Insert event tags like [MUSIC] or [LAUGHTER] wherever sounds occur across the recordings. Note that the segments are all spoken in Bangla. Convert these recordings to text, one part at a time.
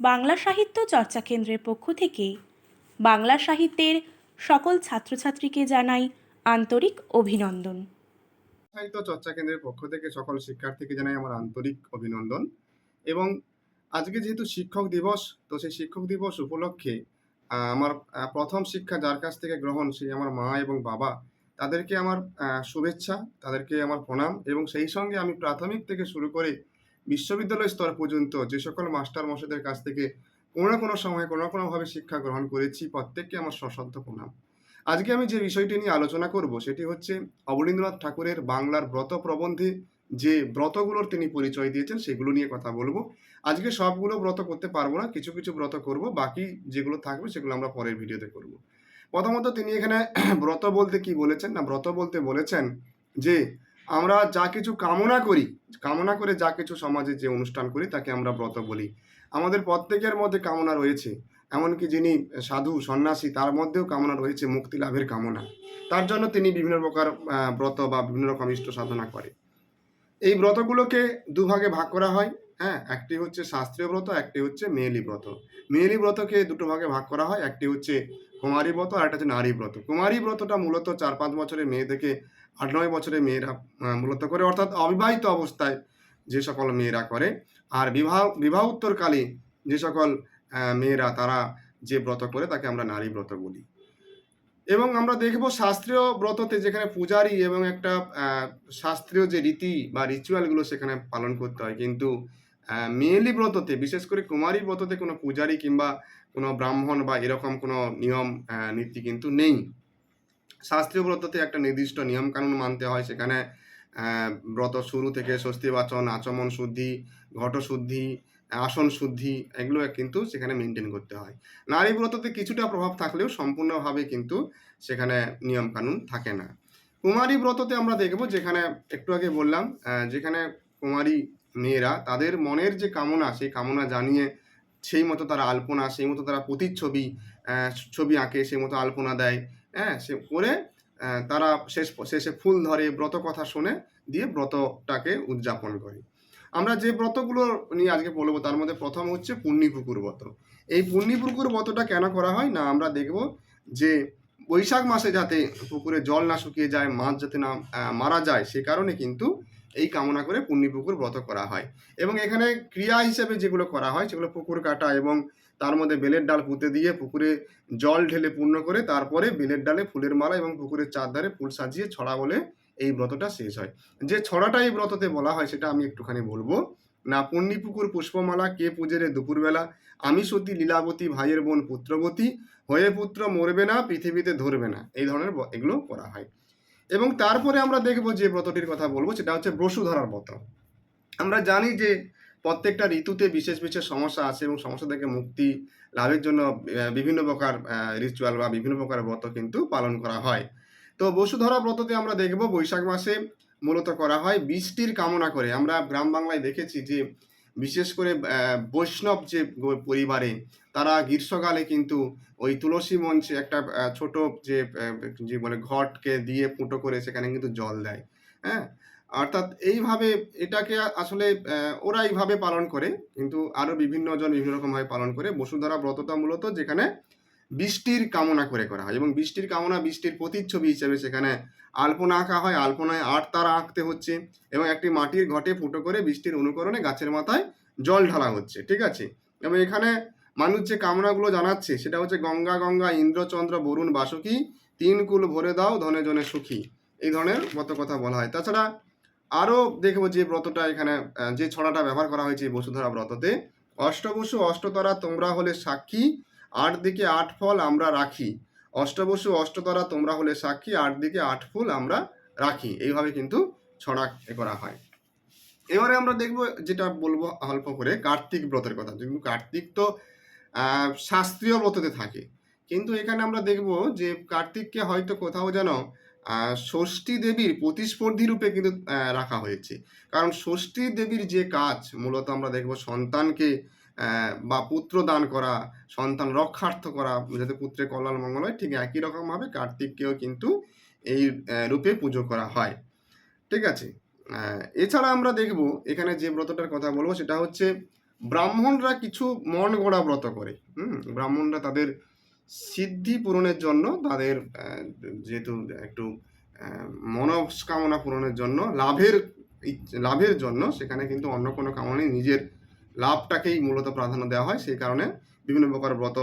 বাংলা সাহিত্য চর্চা কেন্দ্রের পক্ষ থেকে বাংলা সাহিত্যের সকল ছাত্রছাত্রীকে জানাই আন্তরিক অভিনন্দন। সাহিত্য চর্চা কেন্দ্রের পক্ষ থেকে সকল শিক্ষার্থীকে জানাই আমার আন্তরিক অভিনন্দন এবং আজকে যেহেতু শিক্ষক দিবস, তো সেই শিক্ষক দিবস উপলক্ষে আমার প্রথম শিক্ষা যার কাছ থেকে গ্রহণ সেই আমার মা এবং বাবা, তাদেরকে আমার শুভেচ্ছা, তাদেরকে আমার প্রণাম এবং সেই সঙ্গে আমি প্রাথমিক থেকে শুরু করে বিশ্ববিদ্যালয় স্তর পর্যন্ত যে সকল মাস্টার মশাইদের কাছ থেকে কোনো না কোনো সময়, কোনো না কোনোভাবে শিক্ষা গ্রহণ করেছি, প্রত্যেককে আমার সশ্রদ্ধ প্রণাম। আজকে আমি যে বিষয়টি নিয়ে আলোচনা করব, সেটি হচ্ছে অবনীন্দ্রনাথ ঠাকুরের বাংলার ব্রত প্রবন্ধে যে ব্রতগুলোর তিনি পরিচয় দিয়েছেন, সেগুলো নিয়ে কথা বলব। আজকে সবগুলো ব্রত করতে পারব না, কিছু কিছু ব্রত করব, বাকি যেগুলো থাকবে, সেগুলো আমরা পরের ভিডিওতে করব। প্রথমত তিনি এখানে [CLEARS THROAT] ব্রত বলতে কি বলেছেন? না, ব্রত বলতে বলেছেন যে আমরা যা কিছু কামনা করি, কামনা করে যা কিছু সমাজে যে অনুষ্ঠান করি তাকে আমরা ব্রত বলি। আমাদের প্রত্যেকের মধ্যে কামনা রয়েছে। এমনকি যিনি সাধু, সন্ন্যাসী, তার মধ্যেও কামনা রয়েছে, মুক্তি লাভের কামনা। তার জন্য তিনি বিভিন্ন প্রকার ব্রত বা বিভিন্ন রকম ইষ্ট সাধনা করে। এই ব্রতগুলোকে দুভাগে ভাগ করা হয়। হ্যাঁ একটি হচ্ছে শাস্ত্রীয় ব্রত, একটি হচ্ছে মেয়েলি ব্রত। মেয়েলি ব্রতকে দুটো ভাগে ভাগ করা হয়। একটি হচ্ছে কুমারী ব্রত আর একটা হচ্ছে নারী ব্রত। কুমারী ব্রতটা মূলত চার পাঁচ বছরের মেয়ে থেকে আট নয় বছরের মেয়েরা মূলত করে। অর্থাৎ অবিবাহিত অবস্থায় যে সকল মেয়েরা করে, আর বিবাহ বিবাহ উত্তরকালে যে সকল মেয়েরা তারা যে ব্রত করে তাকে আমরা নারী ব্রত বলি। এবং আমরা দেখব শাস্ত্রীয় ব্রততে যেখানে পূজারী এবং একটা শাস্ত্রীয় যে রীতি বা রিচুয়ালগুলো সেখানে পালন করতে হয়। কিন্তু মেয়েলি ব্রততে, বিশেষ করে কুমারী ব্রততে কোনো পূজারী কিংবা কোনো ব্রাহ্মণ বা এরকম কোনো নিয়ম নীতি কিন্তু নেই। শাস্ত্রীয় ব্রততে একটা নির্দিষ্ট নিয়ম কানুন মানতে হয়, সেখানে ব্রত শুরু থেকে স্বস্তি বাচন আচমন শুদ্ধি, ঘট শুদ্ধি, আসন শুদ্ধি, এগুলো কিন্তু সেখানে মেনটেন করতে হয়। নারী ব্রততে কিছুটা প্রভাব থাকলেও সম্পূর্ণভাবে কিন্তু সেখানে নিয়ম কানুন থাকে না। কুমারী ব্রততে আমরা দেখব যেখানে, একটু আগে বললাম যেখানে কুমারী মেয়েরা, তাদের মনের যে কামনা, সেই কামনা জানিয়ে সেই মতো তারা আলপনা, সেই মতো তারা প্রতিচ্ছবি ছবি আঁকে, সেই মতো আলপনা দেয়। হ্যাঁ সে করে তারা শেষ শেষে ফুল ধরে ব্রত কথা শুনে দিয়ে ব্রতটাকে উদযাপন করে। আমরা যে ব্রতগুলো নিয়ে আজকে বলব, তার মধ্যে প্রথম হচ্ছে পুণ্যিপুকুর ব্রত। এই পুণ্যিপুকুর ব্রতটা কেন করা হয়? না, আমরা দেখব যে বৈশাখ মাসে যাতে পুকুরে জল না শুকিয়ে যায়, মাছ যাতে না মারা যায়, সে কারণে কিন্তু এই কামনা করে পুণ্যিপুকুর ব্রত করা হয়। এবং এখানে ক্রিয়া হিসেবে যেগুলো করা হয়, সেগুলো পুকুর কাটা এবং তার মধ্যে বেলের ডাল পুঁতে দিয়ে পুকুরে জল ঢেলে পূর্ণ করে তারপরে বেলের ডালে ফুলের মালা এবং পুকুরের চারধারে ফুল সাজিয়ে ছড়া বলে এই ব্রতটা শেষ হয়। যে ছড়াটা এই ব্রততে বলা হয়, সেটা আমি একটুখানি বলব। না, পুণ্যিপুকুর পুষ্পমালা, কে পূজেরে দুপুরবেলা, আমি সতী লীলাবতী, ভাইয়ের বোন পুত্রবতী, হয়ে পুত্র মরবে না, পৃথিবীতে ধরবে না। এই ধরনের এগুলো করা হয়। এবং তারপরে আমরা দেখব যে ব্রতটির কথা বলব, সেটা হচ্ছে বসুধরার ব্রত। আমরা জানি যে প্রত্যেকটা ঋতুতে বিশেষ বিশেষ সমস্যা আছে এবং সমস্যা থেকে মুক্তি লাভের জন্য বিভিন্ন প্রকার রিচুয়াল বা বিভিন্ন প্রকার ব্রত কিন্তু পালন করা হয়। তো বসুধরা ব্রততে আমরা দেখব বৈশাখ মাসে মূলত করা হয় বৃষ্টির কামনা করে। আমরা গ্রাম বাংলায় দেখেছি যে বিশেষ করে বৈষ্ণব যে পরিবারে, তারা গ্রীষ্মকালে কিন্তু ওই তুলসী মঞ্চে একটা ছোট যে যে বলে ঘটকে দিয়ে ফুটো করে সেখানে কিন্তু জল দেয়। হ্যাঁ? অর্থাৎ এইভাবে এটাকে আসলে ওরা এইভাবে পালন করে, কিন্তু আরও বিভিন্ন জন বিভিন্ন রকমভাবে পালন করে। বসুধারা ব্রততা মূলত যেখানে বৃষ্টির কামনা করে করা হয় এবং বৃষ্টির কামনা, বৃষ্টির প্রতিচ্ছবি হিসেবে সেখানে আলপনা আঁকা হয়। আলপনায় আট তারা আঁকতে হচ্ছে এবং একটি মাটির ঘটে ফুটো করে বৃষ্টির অনুকরণে গাছের মাথায় জল ঢালা হচ্ছে, ঠিক আছে? এবং এখানে মানুষ যে কামনাগুলো জানাচ্ছে সেটা হচ্ছে গঙ্গা গঙ্গা, ইন্দ্রচন্দ্র, বরুণ, বাসুকি, তিন কুল ভরে দাও, ধনে জনে সুখী, এই ধরনের ব্রত কথা বলা হয়। তাছাড়া আরও দেখব যে ব্রতটা এখানে যে ছড়াটা ব্যবহার করা হয়েছে বসুধরা ব্রততে, অষ্টবসু অষ্টতরা তোমরা হলে সাক্ষী আট দিকে আট ফল আমরা রাখি। অষ্টবসু অষ্টতরা তোমরা হলে সাক্ষী, আট দিকে আট ফুল আমরা রাখি। এইভাবে কিন্তু ছড়া এ করা হয়। এবারে আমরা দেখব যেটা বলব অল্প করে, কার্তিক ব্রতের কথা। কিন্তু কার্তিক তো শাস্ত্রীয় ব্রততে থাকে। কিন্তু এখানে আমরা দেখব যে কার্তিককে হয়তো কোথাও যেন ষষ্ঠী দেবীর প্রতিস্পর্ধী রূপে কিন্তু রাখা হয়েছে। কারণ ষষ্ঠী দেবীর যে কাজ, মূলত আমরা দেখব সন্তানকে বা পুত্র দান করা, সন্তান রক্ষার্থ করা, যাতে পুত্রের কল্যাণ মঙ্গল হয় ঠিক একই রকমভাবে কার্তিককেও কিন্তু এই রূপে পুজো করা হয়। ঠিক আছে? এছাড়া আমরা দেখব, এখানে যে ব্রতটার কথা বলব, সেটা হচ্ছে ব্রাহ্মণরা কিছু মন গড়া ব্রত করে। হুম? ব্রাহ্মণরা তাদের সিদ্ধি পূরণের জন্য, তাদের যেহেতু একটু মনস্কামনা পূরণের জন্য, লাভের লাভের জন্য, সেখানে কিন্তু অন্য কোনো কামনা নিজের লাভটাকেই মূলত প্রাধান্য দেওয়া হয়, সেই কারণে বিভিন্ন প্রকার ব্রত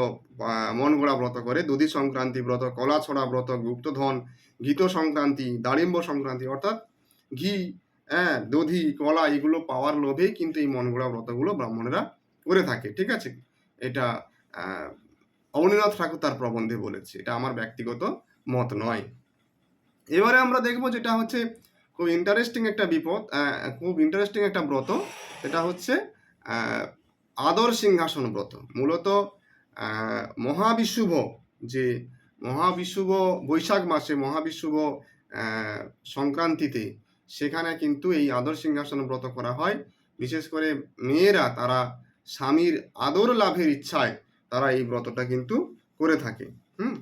মন গড়া ব্রত করে, দধি সংক্রান্তি ব্রত, কলা ছড়া ব্রত, গুপ্তধন, ঘিত সংক্রান্তি দাড়িম্ব সংক্রান্তি, অর্থাৎ ঘি হ্যাঁ দধি, কলা এগুলো পাওয়ার লোভেই কিন্তু এই মন গড়া ব্রতগুলো ব্রাহ্মণেরা করে থাকে, ঠিক আছে? এটা অবনীনাথ ঠাকুর তার প্রবন্ধে বলেছে, এটা আমার ব্যক্তিগত মত নয়। এবারে আমরা দেখব যেটা হচ্ছে, খুব ইন্টারেস্টিং একটা বিপদ খুব ইন্টারেস্টিং একটা ব্রত, সেটা হচ্ছে আদর সিংহাসন ব্রত। মূলত মহাবিশুভ যে, মহাবিশুভ বৈশাখ মাসে, মহাবিশুভ সংক্রান্তিতে সেখানে কিন্তু এই আদর সিংহাসন ব্রত করা হয়। বিশেষ করে মেয়েরা, তারা স্বামীর আদর লাভের ইচ্ছায় তারা এই ব্রতটা কিন্তু করে থাকে। হুম?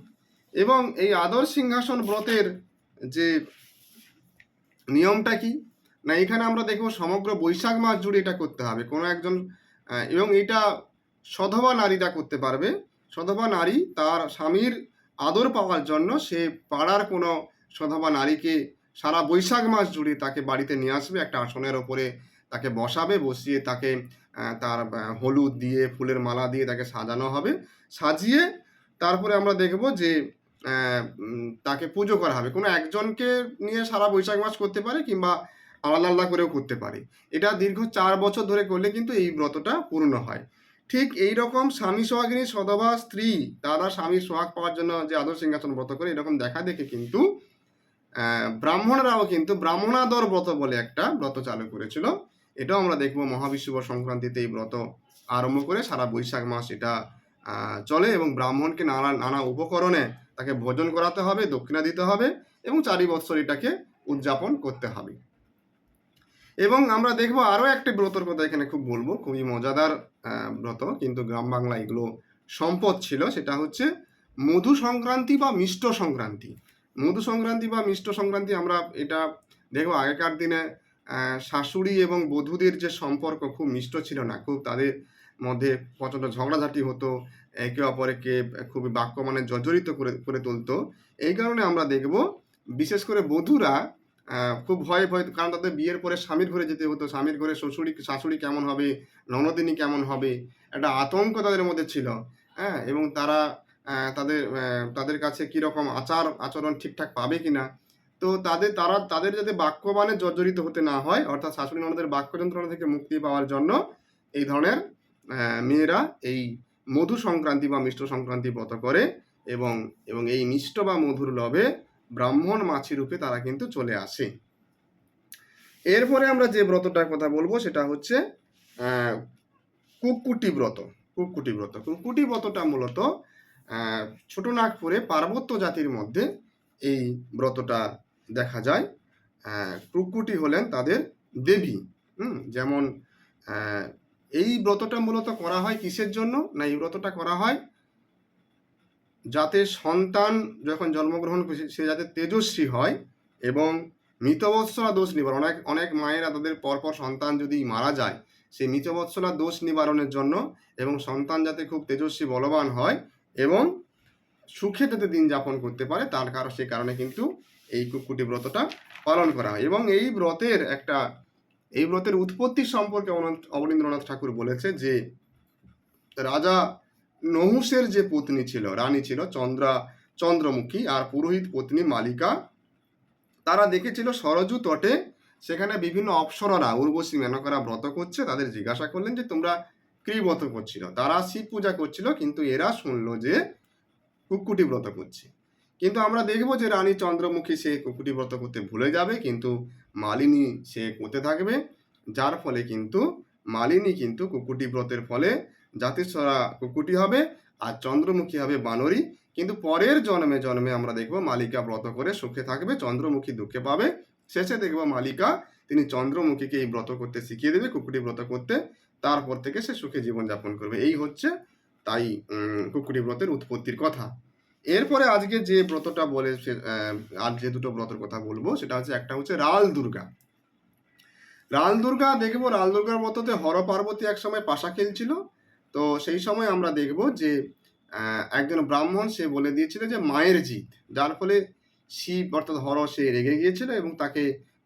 এবং এই আদর সিংহাসন ব্রতের যে নিয়মটা কি? না, এখানে আমরা দেখব সমগ্র বৈশাখ মাস জুড়ে এটা করতে হবে। কোনো একজন এবং এটা সধবা নারীরা করতে পারবে। সধবা নারী তার স্বামীর আদর পাওয়ার জন্য সে পাড়ার কোনো সধবা নারীকে সারা বৈশাখ মাস জুড়ে তাকে বাড়িতে নিয়ে আসবে, একটা আসনের ওপরে তাকে বসাবে, বসিয়ে তাকে তার হলুদ দিয়ে, ফুলের মালা দিয়ে তাকে সাজানো হবে। সাজিয়ে তারপরে আমরা দেখব যে তাকে পুজো করা হবে। কোনো একজনকে নিয়ে সারা বৈশাখ মাস করতে পারে কিংবা আলাদা আলাদা করেও করতে পারে। এটা দীর্ঘ চার বছর ধরে করলে কিন্তু এই ব্রতটা পূর্ণ হয়। ঠিক এই রকম স্বামী সোহাগিনী সদবা স্ত্রী তারা স্বামীর সোহাগ পাওয়ার জন্য যে আদর সিংহাসন ব্রত করে, এরকম দেখা দেখে কিন্তু ব্রাহ্মণরাও কিন্তু ব্রাহ্মণাদর ব্রত বলে একটা ব্রত চালু করেছিল। এটাও আমরা দেখব মহাবিশ্বব সংক্রান্তিতে এই ব্রত আরম্ভ করে সারা বৈশাখ মাস এটা চলে এবং ব্রাহ্মণকে নানা নানা উপকরণে তাকে ভোজন করাতে হবে, দক্ষিণা দিতে হবে এবং চারি বৎসর এটাকে উদযাপন করতে হবে। এবং আমরা দেখব আরও একটি ব্রতর কথা এখানে খুব বলব, খুবই মজাদার ব্রত। কিন্তু গ্রাম বাংলা এগুলো সম্পদ ছিল, সেটা হচ্ছে মধু সংক্রান্তি বা মিষ্ট সংক্রান্তি। মধু সংক্রান্তি বা মিষ্ট সংক্রান্তি আমরা এটা দেখব আগেকার দিনে শাশুড়ি এবং বধূদের যে সম্পর্ক খুব মিষ্ট ছিল না, খুব তাদের মধ্যে প্রচণ্ড ঝগড়াঝাটি হতো, একে অপরকে খুবই বাক্য মানে জর্জরিত করে করে তুলতো। এই কারণে আমরা দেখব বিশেষ করে বধূরা খুব ভয় ভয়, কারণ তাদের বিয়ের পরে স্বামীর ঘরে যেতে হতো। স্বামীর ঘরে শ্বশুরি শাশুড়ি কেমন হবে? ননদিনী কেমন হবে? একটা আতঙ্ক তাদের মধ্যে ছিল হ্যাঁ? এবং তারা তাদের তাদের কাছে কীরকম আচার, আচরণ ঠিকঠাক পাবে কিনা? তো তাদের, তারা, তাদের যাতে বাক্যবানে জর্জরিত হতে না হয়, অর্থাৎ শাশুড়ি ননদের বাক্য যন্ত্রণা থেকে মুক্তি পাওয়ার জন্য এই ধরনের মেয়েরা এই মধু সংক্রান্তি বা মিষ্ট সংক্রান্তি ব্রত করে এবং এবং এই মিষ্ট বা মধুর লভে ব্রাহ্মণ মাছি রূপে তারা কিন্তু চলে আসে। এরপরে আমরা যে ব্রতটার কথা বলব সেটা হচ্ছে কুকুটি ব্রত কুকুটি ব্রত। কুকুটি ব্রতটা মূলত আহ, ছোটনাগপুরে পার্বত্য জাতির মধ্যে এই ব্রতটা দেখা যায়। কুকুটি হলেন তাদের দেবী। হুম যেমন এই ব্রতটা মূলত করা হয় কিসের জন্য? না এই ব্রতটা করা হয় যাতে সন্তান যখন জন্মগ্রহণ করছে সে যাতে তেজস্বী হয় এবং মৃতবৎসলা দোষ নিবারণ। অনেক অনেক মায়েরা তাদের পরপর সন্তান যদি মারা যায় সেই মৃতবৎসলা দোষ নিবারণের জন্য এবং সন্তান যাতে খুব তেজস্বী, বলবান হয় এবং সুখে যাতে দিন যাপন করতে পারে, তার কারণ সে কারণে কিন্তু এই কুকুটি ব্রতটা পালন করা হয়। এবং এই ব্রতের একটা এই ব্রতের উৎপত্তি সম্পর্কে অবনীন্দ্রনাথ ঠাকুর বলেছে যে, রাজা নহুষের যে পত্নী ছিল, রানী ছিল, চন্দ্রা, চন্দ্রমুখী আর পুরোহিত পত্নী মালিকা, তারা দেখেছিল সরজু তটে সেখানে বিভিন্ন অপ্সররা, উর্বশী মেনকারা ব্রত করছে, তাদের জিজ্ঞাসা করলেন যে, তোমরা কি ব্রত করছিল? তারা শিব পূজা করছিল, কিন্তু এরা শুনলো যে কুকুটি ব্রত করছে। কিন্তু আমরা দেখব যে, রানী চন্দ্রমুখী সে কুকুটি ব্রত করতে ভুলে যাবে, কিন্তু মালিনী সে করতে থাকবে। যার ফলে কিন্তু, মালিনী কিন্তু কুকুটি ব্রতের ফলে জাতিস্বরা কুকুটি হবে আর চন্দ্রমুখী হবে বানরী কিন্তু পরের জন্মে জন্মে আমরা দেখব মালিকা ব্রত করে সুখে থাকবে, চন্দ্রমুখী দুঃখে পাবে। শেষে দেখব মালিকা তিনি চন্দ্রমুখীকে এই ব্রত করতে শিখিয়ে দেবে কুকুটি ব্রত করতে। তারপর থেকে সে সুখে জীবনযাপন করবে। এই হচ্ছে তাই কুকুরি ব্রতের উৎপত্তির কথা। এরপরে আজকে যে ব্রতটা বলে আর যে দুটো ব্রতের কথা বলব, সেটা হচ্ছে একটা হচ্ছে রাল দুর্গা। রাল দুর্গা, দেখব রাল দুর্গার মতোতে হর পার্বতী এক সময় পাশা খেলছিল। তো সেই সময় আমরা দেখব যে একজন ব্রাহ্মণ সে বলে দিয়েছিল যে, মায়ের জিত যার ফলে শিব অর্থাৎ হর সে রেগে গিয়েছিল এবং তাকে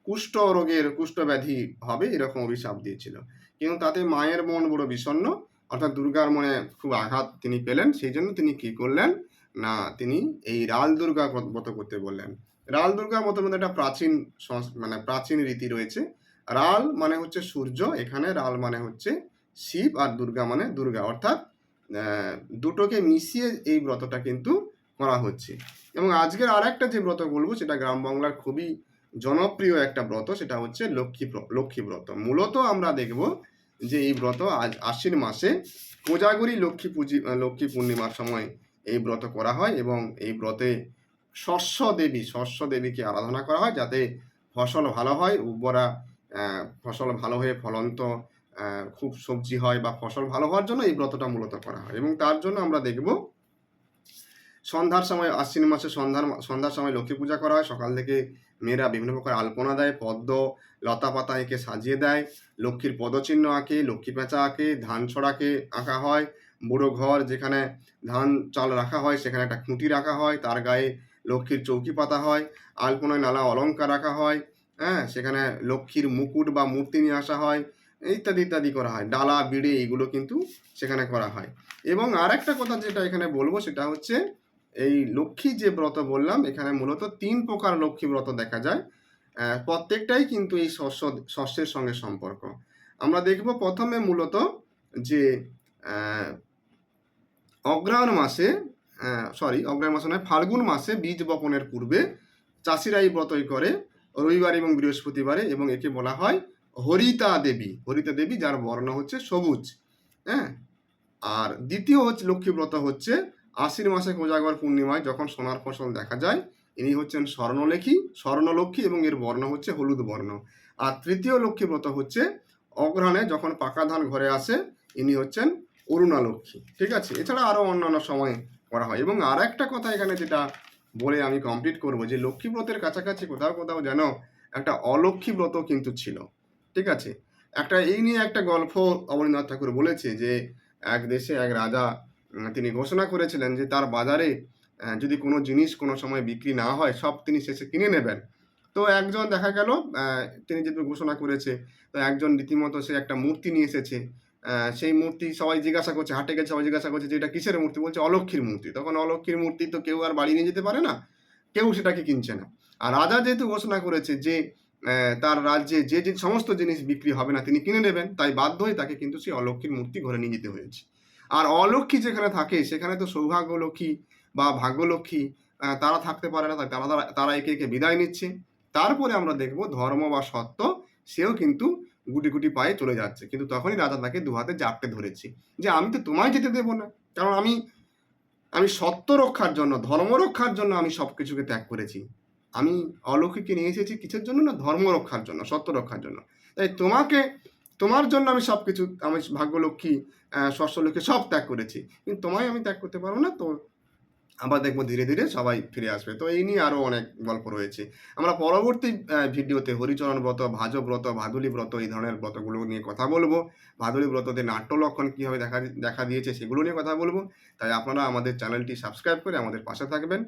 কুষ্ঠ রোগের কুষ্ঠ ব্যাধি হবে এরকম অভিশাপ দিয়েছিল। কিন্তু তাতে মায়ের মন বড় বিষণ্ণ, অর্থাৎ দুর্গার মনে খুব আঘাত তিনি পেলেন। সেই জন্য তিনি কি করলেন? না, তিনি এই রাল দুর্গা ব্রত করতে বললেন। রাল দুর্গা মতো মধ্যে একটা প্রাচীন মানে প্রাচীন রীতি রয়েছে। রাল মানে হচ্ছে সূর্য, এখানে রাল মানে হচ্ছে শিব আর দুর্গা মানে দুর্গা। অর্থাৎ দুটোকে মিশিয়ে এই ব্রতটা কিন্তু করা হচ্ছে। এবং আজকের আর একটা যে ব্রত বলব, সেটা গ্রাম বাংলার খুবই জনপ্রিয় একটা ব্রত, সেটা হচ্ছে লক্ষ্মী লক্ষ্মী ব্রত। মূলত আমরা দেখব যে এই ব্রত আজ আশ্বিন মাসে কোজাগরি লক্ষ্মী পুঁজি লক্ষ্মী পূর্ণিমার সময় এই ব্রত করা হয় এবং এই ব্রতে শস্য দেবী, শস্য দেবীকে আরাধনা করা হয় যাতে ফসল ভালো হয়, উর্বরা ফসল ভালো হয়ে ফলন্ত খুব সবজি হয় বা ফসল ভালো হওয়ার জন্য এই ব্রতটা মূলত করা হয়। এবং তার জন্য আমরা দেখব সন্ধ্যার সময় আশ্বিন মাসে সন্ধ্যার সন্ধ্যার সময় লক্ষ্মী পূজা করা হয়। সকাল থেকে মেয়েরা বিভিন্ন প্রকার আলপনা দেয়, পদ্ম, লতা পাতা এঁকে সাজিয়ে দেয়। লক্ষ্মীর পদচিহ্ন আঁকে, লক্ষ্মী পেঁচা আঁকে, ধান ছড়াকে আঁকা হয়। বুড়ো ঘর যেখানে ধান চাল রাখা হয়, সেখানে একটা খুঁটি রাখা হয়। তার গায়ে লক্ষ্মীর চৌকি পাতা হয়। আলপনায় নানা অলংকার রাখা হয়। হ্যাঁ সেখানে লক্ষ্মীর মুকুট বা মূর্তি নিয়ে আসা হয়। ইত্যাদি ইত্যাদি করা হয়। ডালা বিড়ে এগুলো কিন্তু সেখানে করা হয়। এবং আর একটা কথা যেটা এখানে বলব সেটা হচ্ছে এই লক্ষ্মী যে ব্রত বললাম এখানে মূলত তিন প্রকার লক্ষ্মী ব্রত দেখা যায়। প্রত্যেকটাই কিন্তু এই শস্য শস্যের সঙ্গে সম্পর্ক। আমরা দেখব প্রথমে মূলত যে আহ, অগ্রহায়ণ মাসে সরি অগ্রহায়ণ মাসে নয় ফাল্গুন মাসে বীজ বপনের পূর্বে চাষিরা এই ব্রতই করে। রবিবার এবং বৃহস্পতিবারে এবং একে বলা হয় হরিতা দেবী হরিতা দেবী যার বর্ণ হচ্ছে সবুজ হ্যাঁ? আর দ্বিতীয় হচ্ছে লক্ষ্মী ব্রত হচ্ছে আশ্বিন মাসে কোজাগর পূর্ণিমায়, যখন সোনার ফসল দেখা যায়, ইনি হচ্ছেন স্বর্ণলেখী, স্বর্ণলক্ষ্মী এবং এর বর্ণ হচ্ছে হলুদ বর্ণ। আর তৃতীয় লক্ষ্মী ব্রত হচ্ছে অগ্রহণে যখন পাকা ধান ঘরে আসে, ইনি হচ্ছেন অরুণা লক্ষ্মী ঠিক আছে? এছাড়া আরও অন্যান্য সময় করা হয়। এবং আর একটা কথা এখানে যেটা বলে আমি কমপ্লিট করব, যে লক্ষ্মী ব্রতের কাছাকাছি কোথাও কোথাও যেন একটা অলক্ষ্মী ব্রত কিন্তু ছিল। ঠিক আছে? একটা, এই নিয়ে একটা গল্প অবনীন্দ্রনাথ ঠাকুর বলেছে যে, এক দেশে এক রাজা তিনি ঘোষণা করেছিলেন যে, তার বাজারে যদি কোনো জিনিস কোনো সময় বিক্রি না হয়, সব তিনি শেষে কিনে নেবেন। তো একজন দেখা গেল তিনি যেহেতু ঘোষণা করেছে, তো একজন রীতিমতো সে একটা মূর্তি নিয়ে এসেছে সেই মূর্তি সবাই জিজ্ঞাসা করছে, হাটে গেছে, সবাই জিজ্ঞাসা করছে যে, এটা কিসের মূর্তি? বলছে অলক্ষীর মূর্তি। তখন অলক্ষীর মূর্তি তো কেউ আর বাড়ি নিয়ে যেতে পারে না, কেউ সেটাকে কিনছে না। আর রাজা যেহেতু ঘোষণা করেছে যে তার রাজ্যে যে যে সমস্ত জিনিস বিক্রি হবে না, তিনি কিনে নেবেন, তাই বাধ্য হয়ে তাকে কিন্তু সেই অলক্ষীর মূর্তি ঘরে নিয়ে যেতে হয়েছে। আর অলক্ষী যেখানে থাকে, সেখানে তো সৌভাগ্য লক্ষ্মী বা ভাগ্যলক্ষ্মী তারা থাকতে পারে না, তাই তারা তারা- একে একে বিদায় নিচ্ছে। তারপরে আমরা দেখব ধর্ম বা সত্য, সেও কিন্তু গুটি গুটি পায়ে চলে যাচ্ছে। কিন্তু তখনই রাজা তাকে দু হাতে জাপটে ধরেছে যে, আমি তো তোমায় যেতে দেবো না। কারণ আমি আমি সত্য রক্ষার জন্য, ধর্ম রক্ষার জন্য আমি সব কিছুকে ত্যাগ করেছি। আমি অলৌকিককে নিয়ে এসেছি কিসের জন্য না ধর্ম রক্ষার জন্য, সত্য রক্ষার জন্য। তাই তোমাকে, তোমার জন্য আমি সব কিছু আমি ভাগ্যলক্ষ্মী শস্যলক্ষ্মী সব ত্যাগ করেছি। কিন্তু তোমায় আমি ত্যাগ করতে পারব না, তো আবার দেখব ধীরে ধীরে সবাই ফিরে আসবে। তো এই নিয়ে আরও অনেক গল্প রয়েছে। আমরা পরবর্তী ভিডিওতে হরিচরণ ব্রত ভাজ ব্রত, ভাদুলি ব্রত এই ধরনের ব্রতগুলো নিয়ে কথা বলব। ভাদুলি ব্রততে নাট্য লক্ষণ কীভাবে দেখা দেখা দিয়েছে সেগুলো নিয়ে কথা বলব। তাই আপনারা আমাদের চ্যানেলটি সাবস্ক্রাইব করে আমাদের পাশে থাকবেন।